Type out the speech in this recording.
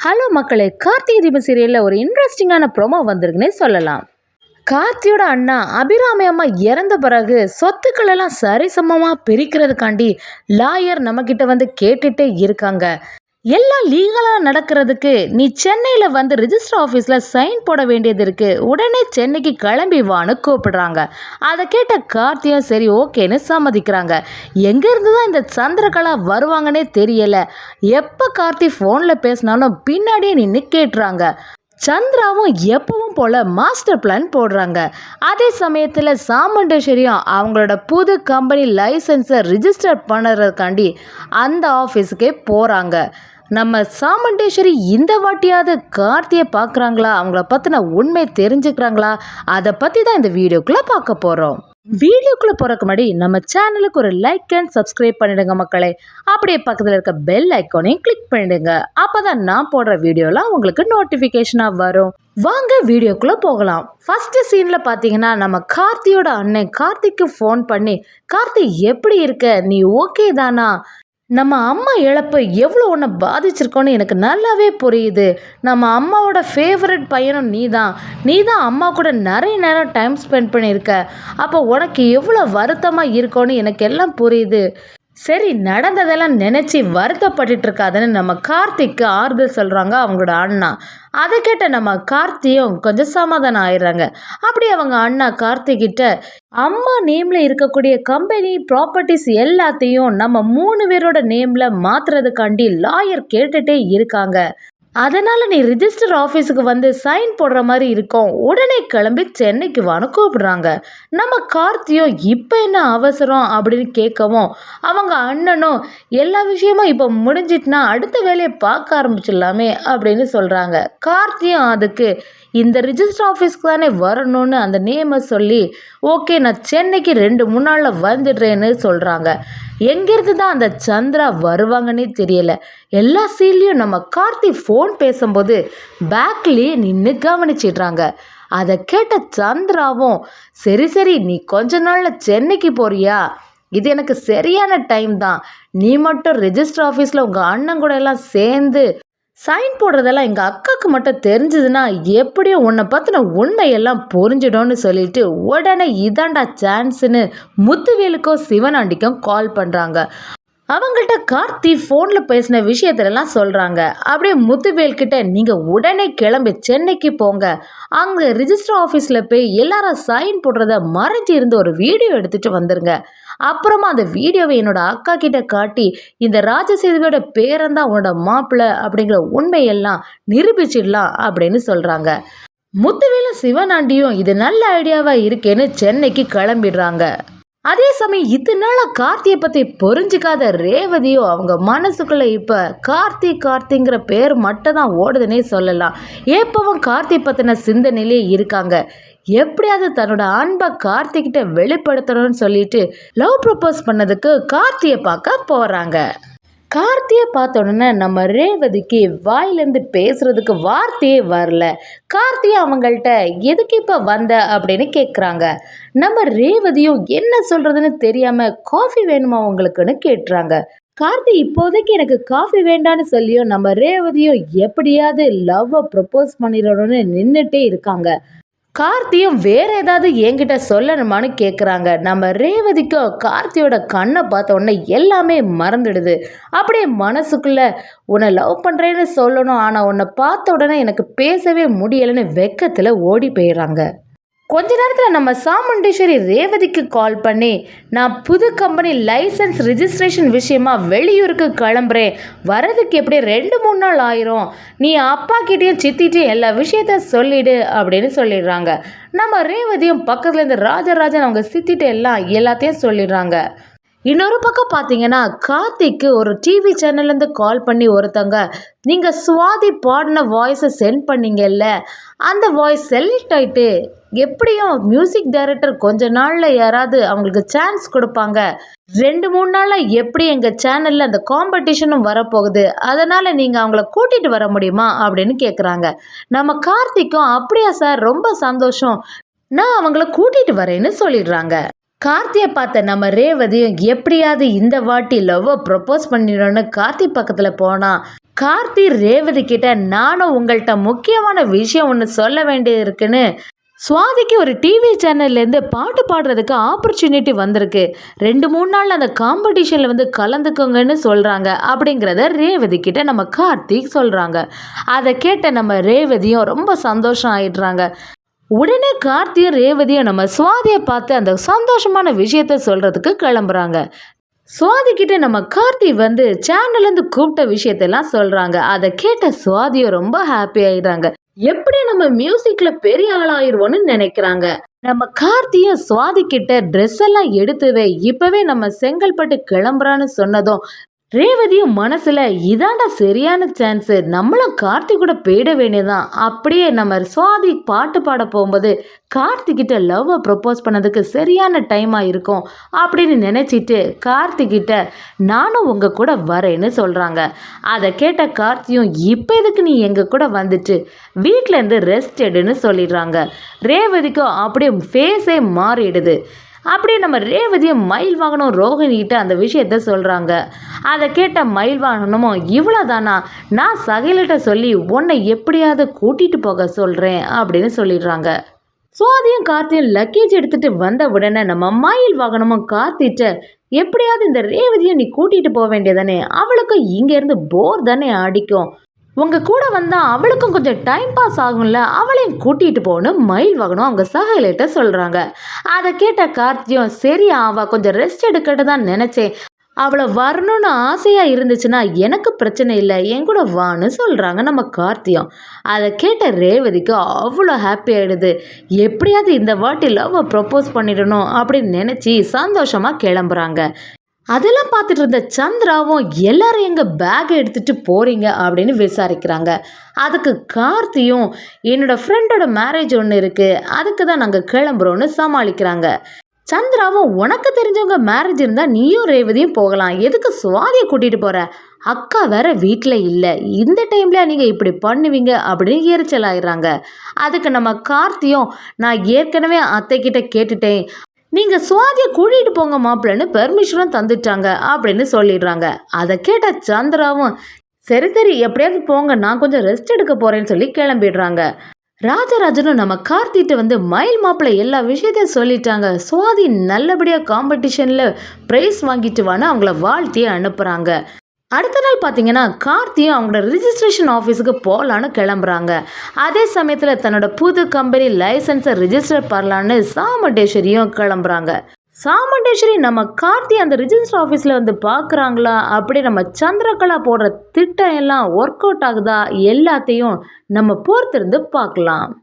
Hello மக்களே கார்த்திகை தீபம் சீரியலில் ஒரு இன்ட்ரெஸ்டிங்கான ப்ரோமோ வந்திருக்குன்னே சொல்லலாம். கார்த்தியோட அண்ணா அபிராமி அம்மா இறந்த பிறகு சொத்துக்கள் எல்லாம் சரிசமமாக பிரிக்கிறதுக்காண்டி லாயர் நம்மக்கிட்ட வந்து கேட்டுகிட்டே இருக்காங்க. எல்லாம் லீகலாக நடக்கிறதுக்கு நீ சென்னையில் வந்து ரிஜிஸ்டர் ஆஃபீஸில் சைன் போட வேண்டியது இருக்குது உடனே சென்னைக்கு கிளம்பி வான்னு கூப்பிடுறாங்க. அதை கேட்ட கார்த்தியும் சரி ஓகேன்னு சம்மதிக்கிறாங்க. எங்கேருந்து தான் இந்த சந்திரகலா வருவாங்கன்னே தெரியலை. எப்போ கார்த்தி ஃபோனில் பேசினாலும் பின்னாடியே நின்று கேட்டுறாங்க. சந்திராவும் எப்பவும் போல மாஸ்டர் பிளான் போடுறாங்க. அதே சமயத்தில் சாமுண்டேஸ்வரியும் அவங்களோட புது கம்பெனி லைசன்ஸை ரிஜிஸ்டர் பண்ணுறதுக்காண்டி அந்த ஆஃபீஸுக்கே போகிறாங்க நம்ம சாமுண்டேஸ்வரி இந்த வாட்டியாவது கார்த்தியை பார்க்குறாங்களா? அவங்கள பற்றின உண்மை தெரிஞ்சுக்கிறாங்களா? அதை பற்றி தான் இந்த வீடியோக்குள்ளே பார்க்க போகிறோம் வீடியோக்குள்ளே போகிறக்கு முன்னாடி நம்ம சேனலுக்கு ஒரு லைக் அண்ட் சப்ஸ்கிரைப் பண்ணிடுங்க மக்களே. அப்படியே பக்கத்தில் இருக்க பெல் ஐக்கானையும் கிளிக் பண்ணிடுங்க. அப்போ தான் நான் போடுற வீடியோலாம் உங்களுக்கு நோட்டிஃபிகேஷனாக வரும். வாங்க வீடியோக்குள்ளே போகலாம். ஃபஸ்ட்டு சீனில் பார்த்தீங்கன்னா நம்ம கார்த்தியோட அண்ணன் கார்த்திக்கு ஃபோன் பண்ணி கார்த்தி எப்படி இருக்க? நீ ஓகே தானா? நம்ம அம்மா இழப்பு எவ்வளோ உன்னை பாதிச்சிருக்கோன்னு எனக்கு நல்லாவே புரியுது. நம்ம அம்மாவோட ஃபேவரட் பையனும் நீ தான் நீ தான் அம்மா கூட நிறைய நேரம் டைம் ஸ்பெண்ட் பண்ணியிருக்க. அப்போ உனக்கு எவ்வளோ வருத்தமாக இருக்கோன்னு எனக்கு எல்லாம் புரியுது. சரி நடந்ததெல்லாம் நினச்சி வருத்தப்பட்டுட்டு இருக்காதுன்னு நம்ம கார்த்திக்கு ஆறுதல் சொல்கிறாங்க அவங்களோட அண்ணா. அதை கேட்ட நம்ம கார்த்தியும் கொஞ்சம் சமாதானம் ஆயிடுறாங்க. அப்படி அவங்க அண்ணா கார்த்திகிட்ட அம்மா நேமில் இருக்கக்கூடிய கம்பெனி ப்ராப்பர்ட்டிஸ் எல்லாத்தையும் நம்ம மூணு பேரோட நேமில் மாற்றுறதுக்காண்டி லாயர் கேட்டுகிட்டே இருக்காங்க. அதனால் நீ ரிஜிஸ்டர் ஆஃபீஸுக்கு வந்து சைன் போடுற மாதிரி இருக்கும். உடனே கிளம்பி சென்னைக்கு வான்னு கூப்பிடுறாங்க. நம்ம கார்த்தியும் இப்போ என்ன அவசரம் அப்படின்னு கேட்கவும் அவங்க அண்ணனும் எல்லா விஷயமும் இப்போ முடிஞ்சிட்டுனா அடுத்த வேலையை பார்க்க ஆரம்பிச்சிடலாமே அப்படின்னு சொல்கிறாங்க கார்த்தியும் அதுக்கு இந்த ரிஜிஸ்டர் ஆஃபீஸ்க்கு தானே வரணும்னு அந்த நேமை சொல்லி ஓகே நான் சென்னைக்கு ரெண்டு மூணு நாளில் வந்துடுறேன்னு சொல்கிறாங்க எங்கேருந்து தான் அந்த சந்திரா வருவாங்கன்னே தெரியல. எல்லா சீன்லேயும் நம்ம கார்த்தி ஃபோன் பேசும்போது பேக்லேயே நின்று கவனிச்சிடுறாங்க. அதை கேட்ட சந்திராவும் சரி சரி நீ கொஞ்ச நாளில் சென்னைக்கு போறியா? இது எனக்கு சரியான டைம் தான். நீ மட்டும் ரெஜிஸ்டர் ஆஃபீஸில் உங்கள் அண்ணன் கூட எல்லாம் சேர்ந்து சைன் போடுறதெல்லாம் எங்கள் அக்காவுக்கு மட்டும் தெரிஞ்சதுன்னா எப்படியும் உன்னை பற்றின உண்மையெல்லாம் புரிஞ்சிடும்னு சொல்லிட்டு உடனே இதாண்டா சான்ஸுன்னு முத்துவேலுக்கும் சிவனாண்டிக்கும் கால் பண்ணுறாங்க அவங்கள்ட்ட கார்த்தி ஃபோனில் பேசின விஷயத்துலலாம் சொல்கிறாங்க அப்படியே முத்துவேல் கிட்ட நீங்கள் உடனே கிளம்பி சென்னைக்கு போங்க. அங்கே ரிஜிஸ்டர் ஆஃபீஸில் போய் எல்லாரும் சைன் போடுறத மறைஞ்சி இருந்து ஒரு வீடியோ எடுத்துகிட்டு வந்துருங்க. அப்புறமா அந்த வீடியோவை என்னோட அக்கா கிட்ட காட்டி இந்த ராஜசேதுவோட பேரன் உன்னோட மாப்பிள்ளை அப்படிங்கிற உண்மையெல்லாம் நிரூபிச்சிடலாம் அப்படின்னு சொல்கிறாங்க முத்துவேலும் சிவனாண்டியும் இது நல்ல ஐடியாவாக இருக்கேன்னு சென்னைக்கு கிளம்பிடுறாங்க. அதே சமயம் இத்தனால கார்த்தியை பற்றி புரிஞ்சுக்காத ரேவதியோ அவங்க மனசுக்குள்ளே இப்போ கார்த்தி கார்த்திங்கிற பேர் மட்டும் தான் ஓடுதுன்னே சொல்லலாம். எப்பவும் கார்த்தி பற்றின சிந்தனையிலே இருக்காங்க. எப்படியாவது தன்னோட அன்பை கார்த்திகிட்ட வெளிப்படுத்தணும்னு சொல்லிட்டு லவ் ப்ரப்போஸ் பண்ணதுக்கு கார்த்தியை பார்க்க போகிறாங்க கார்த்தியை பார்த்த உடனே நம்ம ரேவதிக்கு வாயிலேருந்து பேசுகிறதுக்கு வார்த்தையே வரல. கார்த்தியை அவங்கள்ட்ட எதுக்கு இப்போ வந்த? அப்படின்னு கேட்குறாங்க நம்ம ரேவதியும் என்ன சொல்கிறதுன்னு தெரியாமல் காஃபி வேணுமா உங்களுக்குன்னு? கேட்டுறாங்க. கார்த்தி இப்போதைக்கு எனக்கு காஃபி வேண்டான்னு சொல்லியும் நம்ம ரேவதியும் எப்படியாவது லவ்வை ப்ரப்போஸ் பண்ணிடணும்னு நின்றுட்டே இருக்காங்க. கார்த்தியும் வேற ஏதாவது என்கிட்ட சொல்லணுமான்னு கேட்குறாங்க நம்ம ரேவதிக்கும் கார்த்தியோட கண்ணை பார்த்த உடனே எல்லாமே மறந்துடுது. அப்படியே மனசுக்குள்ளே உன்னை லவ் பண்ணுறேன்னு சொல்லணும் ஆனால் உன்னை பார்த்த உடனே எனக்கு பேசவே முடியலைன்னு வெக்கத்தில் ஓடி போயிடுறாங்க. கொஞ்ச நேரத்தில் நம்ம சாமுண்டேஸ்வரி ரேவதிக்கு கால் பண்ணி நான் புது கம்பெனி லைசன்ஸ் ரிஜிஸ்ட்ரேஷன் விஷயமா வெளியூருக்கு கிளம்புறேன். வரதுக்கு எப்படி ரெண்டு மூணு நாள் ஆயிரும். நீ அப்பா கிட்டேயும் சித்திட்டையும் எல்லா விஷயத்த சொல்லிடு அப்படின்னு சொல்லிடுறாங்க. நம்ம ரேவதியும் பக்கத்துலேருந்து ராஜராஜன் அவங்க சித்திட்டு எல்லாம் எல்லாத்தையும் சொல்லிடுறாங்க. இன்னொரு பக்கம் பார்த்தீங்கன்னா கார்த்திக்கு ஒரு டிவி சேனல்லேருந்து கால் பண்ணி ஒருத்தங்க நீங்கள் சுவாதி பாடின வாய்ஸை சென்ட் பண்ணீங்கல்ல அந்த வாய்ஸ் செலக்ட் ஆகிட்டு எப்படியும் மியூசிக் டைரக்டர் கொஞ்ச நாளில் யாராவது அவங்களுக்கு சான்ஸ் கொடுப்பாங்க. ரெண்டு மூணு நாளில் எப்படி எங்கள் சேனலில் அந்த காம்படிஷனும் வரப்போகுது அதனால் நீங்கள் அவங்கள கூட்டிகிட்டு வர முடியுமா அப்படின்னு கேட்குறாங்க நம்ம கார்த்திக்கும் அப்படியா சார் ரொம்ப சந்தோஷம். நான் அவங்கள கூட்டிகிட்டு வரேன்னு சொல்லிடுறாங்க. கார்த்தியை பார்த்த நம்ம ரேவதியும் எப்படியாவது இந்த வாட்டி லவ்வை ப்ரப்போஸ் பண்ணிடணும்னு கார்த்தி பக்கத்தில் போனால் கார்த்தி ரேவதி கிட்ட நானும் உங்கள்கிட்ட முக்கியமான விஷயம் ஒன்று சொல்ல வேண்டியது இருக்குன்னு சுவாதிக்கு ஒரு டிவி சேனல்லேருந்து பாட்டு பாடுறதுக்கு ஆப்பர்ச்சுனிட்டி வந்திருக்கு. ரெண்டு மூணு நாள் அந்த காம்படிஷனில் வந்து கலந்துக்கோங்கன்னு சொல்கிறாங்க அப்படிங்கிறத ரேவதி கிட்ட நம்ம கார்த்திக் சொல்கிறாங்க அதை கேட்ட நம்ம ரேவதியும் ரொம்ப சந்தோஷம் ஆயிடுறாங்க. உடனே கார்த்தியும் ரேவதியும் நம்ம சுவாதியை பார்த்து அந்த சந்தோஷமான விஷயத்த சொல்கிறதுக்கு கிளம்புறாங்க. சுவாதி கிட்ட நம்ம கார்த்தி வந்து சேனல்லேருந்து கூப்பிட்ட விஷயத்தெல்லாம் சொல்கிறாங்க அதை கேட்ட சுவாதியும் ரொம்ப ஹாப்பி ஆயிடுறாங்க. எப்படி நம்ம மியூசிக்ல பெரிய ஆளாயிருவோன்னு நினைக்கிறாங்க. நம்ம கார்த்தியும் சுவாதி கிட்ட ட்ரெஸ் எல்லாம் எடுத்துவே இப்போவே இப்பவே நம்ம செங்கல்பட்டு கிளம்புறான்னு சொன்னதும் ரேவதியும் மனசில் இதாண்டா சரியான சான்ஸு நம்மளும் கார்த்திக் கூட போயிட வேண்டியதான் அப்படியே நம்ம சுவாதி பாட்டு பாட போகும்போது கார்த்திகிட்ட லவ்வை ப்ரப்போஸ் பண்ணதுக்கு சரியான டைமாக இருக்கும். அப்படின்னு நினச்சிட்டு கார்த்திகிட்ட நானும் உங்கள் கூட வரேன்னு சொல்கிறாங்க அதை கேட்ட கார்த்தியும் இப்போ எதுக்கு நீ எங்கள் கூட வந்துட்டு? வீட்டிலேருந்து ரெஸ்ட் எடுன்னு சொல்லிடுறாங்க. ரேவதிக்கும் அப்படியே ஃபேஸே மாறிடுது. அப்படியே நம்ம ரேவதியும் மயில் வாகனம் ரோஹிணிகிட்ட அந்த விஷயத்த சொல்கிறாங்க அதை கேட்ட மயில் வாகனமும் இவ்வளோ தானா நான் சகையிலிட்ட சொல்லி உன்னை எப்படியாவது கூட்டிகிட்டு போக சொல்கிறேன் அப்படின்னு சொல்லிடுறாங்க. சுவாதியும் கார்த்தியும் லக்கேஜ் எடுத்துட்டு வந்த உடனே நம்ம மயில் வாகனமும் கார்த்திட்ட எப்படியாவது இந்த ரேவதியை நீ கூட்டிகிட்டு போக வேண்டியதானே அவளுக்கும் இங்கேருந்து போர் தானே அடிக்கும் உங்கள் கூட வந்தால் அவளுக்கும் கொஞ்சம் டைம் பாஸ் ஆகும்ல அவளையும் கூட்டிகிட்டு போகணும் மயில் வாங்கணும் அவங்க சகையிலிட்ட சொல்கிறாங்க அதை கேட்ட கார்த்தியும் சரி அவள் கொஞ்சம் ரெஸ்ட் எடுக்கட்டு தான் நினச்சேன். அவளை வரணும்னு ஆசையாக இருந்துச்சுன்னா எனக்கு பிரச்சனை இல்லை என் கூட வான்னு சொல்கிறாங்க நம்ம கார்த்தியம். அதை கேட்ட ரேவதிக்கு அவ்வளோ ஹாப்பி ஆகிடுது எப்படியாவது இந்த வாட்டி லவ்வை ப்ரப்போஸ் பண்ணிடணும் அப்படின்னு நினச்சி சந்தோஷமாக கிளம்புறாங்க. அதெல்லாம் பார்த்துட்டு இருந்த சந்திராவும் எல்லாரும் எங்கள் பேக் எடுத்துகிட்டு போகிறீங்க அப்படின்னு விசாரிக்கிறாங்க. அதுக்கு கார்த்தியும் என்னோடய ஃப்ரெண்டோட மேரேஜ் ஒன்று இருக்குது அதுக்கு தான் நாங்கள் கிளம்புறோன்னு சமாளிக்கிறாங்க. சந்திராவும் உனக்கு தெரிஞ்சவங்க மேரேஜ் இருந்தால் நீயும் ரேவதியும் போகலாம். எதுக்கு சுவாதியை கூட்டிகிட்டு போகிற அக்கா வேற வீட்டில் இல்லை. இந்த டைமில் நீங்கள் இப்படி பண்ணுவீங்க அப்படின்னு எரிச்சல் ஆயிடுறாங்க அதுக்கு நம்ம கார்த்தியும் நான் ஏற்கனவே அத்தைக்கிட்ட கேட்டுட்டேன். நீங்கள் சுவாதியை கூட்டிகிட்டு போங்க மாப்பிள்ளன்னு பெர்மிஷனும் தந்துட்டாங்க அப்படின்னு சொல்லிடுறாங்க. அதை கேட்ட சந்திராவும் சரி சரி எப்படியாவது போங்க நான் கொஞ்சம் ரெஸ்ட் எடுக்க போகிறேன்னு சொல்லி கிளம்பிடுறாங்க. ராஜராஜனும் நம்ம கார்த்திட்டு வந்து மயில் மாப்பிள்ளை எல்லா விஷயத்தையும் சொல்லிட்டாங்க. சுவாதி நல்லபடியாக காம்படிஷனில் ப்ரைஸ் வாங்கிட்டு வான்னு அவங்கள வாழ்த்தியே அனுப்புகிறாங்க அடுத்த நாள் பார்த்தீங்கன்னா கார்த்தியும் அவங்களோட ரிஜிஸ்ட்ரேஷன் ஆஃபீஸுக்கு போகலான்னு கிளம்புறாங்க. அதே சமயத்தில் தன்னோட புது கம்பெனி லைசன்ஸை ரிஜிஸ்டர் பண்ணலான்னு சாமுண்டேஸ்வரியும் கிளம்புறாங்க. சாமுண்டேஸ்வரி நம்ம கார்த்தி அந்த ரிஜிஸ்டர் ஆஃபீஸில் வந்து பார்க்குறாங்களா? அப்படி நம்ம சந்திரகலா போடுற திட்டம் எல்லாம் ஒர்க் அவுட் ஆகுதா? எல்லாத்தையும் நம்ம பொறுத்திருந்து பார்க்கலாம்.